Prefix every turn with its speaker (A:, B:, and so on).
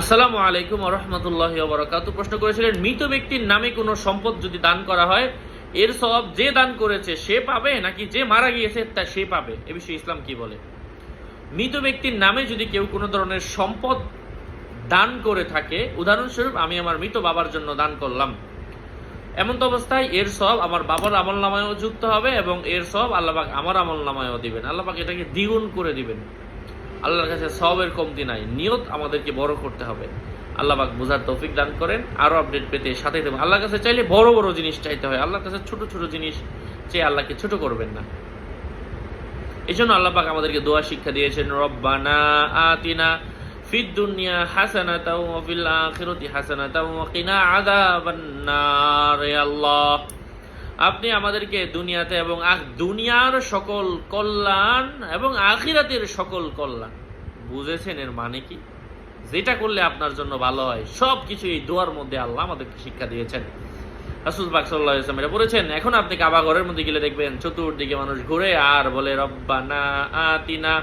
A: আসসালামু আলাইকুম রহমতুল্লাহ বরকাত প্রশ্ন করেছিলেন, মৃত ব্যক্তির নামে কোনো সম্পদ যদি দান করা হয়, এর সব যে দান করেছে সে পাবে নাকি যে মারা গিয়েছে তা সে পাবে? এ বিষয়ে ইসলাম কি বলে? মৃত ব্যক্তির নামে যদি কেউ কোনো ধরনের সম্পদ দান করে থাকে, উদাহরণস্বরূপ, আমি আমার মৃত বাবার জন্য দান করলাম। এমন তো অবস্থায় এর সব আমার বাবার আমল নামায়ও যুক্ত হবে এবং এর সব আল্লাহবাক আমার আমল নামায়ও দিবেন আল্লাহবাক এটাকে দ্বিগুণ করে দিবেন। আল্লাহর কাছে সবের কমতি নাই। নিয়ত আমাদেরকে বড় করতে হবে। আল্লাহবাক বোঝার তৌফিক দান করেন। আরও আপডেট পেতে সাথে দেবেন আল্লাহর কাছে চাইলে বড় বড় জিনিস চাইতে হয়। আল্লাহর কাছে ছোট ছোট জিনিস চেয়ে আল্লাহকে ছোট করবেন না। এই জন্য আল্লাহবাক আমাদেরকে দোয়া শিক্ষা দিয়েছেন, রব্বানা আতিনা ফিদ দুনিয়া হাসানাতাও ওয়া ফিল আখিরাতি হাসানাতাও ওয়া কিনা আযাবান নার, হে আল্লাহ। আপনি আমাদেরকে দুনিয়াতে এবং দুনিয়ার সকল কল্যাণ এবং আখিরাতের সকল কল্যাণ। বুঝেছেন এর মানে কি? যেটা করলে আপনার জন্য ভালো হয় সব কিছু এই দোয়ার মধ্যে আল্লাহ আমাদেরকে শিক্ষা দিয়েছেন। রাসুল পাক সাল্লাহ ইসলাম এটা বলেছেন, এখন আপনি কাবা ঘরের মধ্যে গেলে দেখবেন, চতুর্দিকে মানুষ ঘুরে আর বলে, রব্বানা আতিনা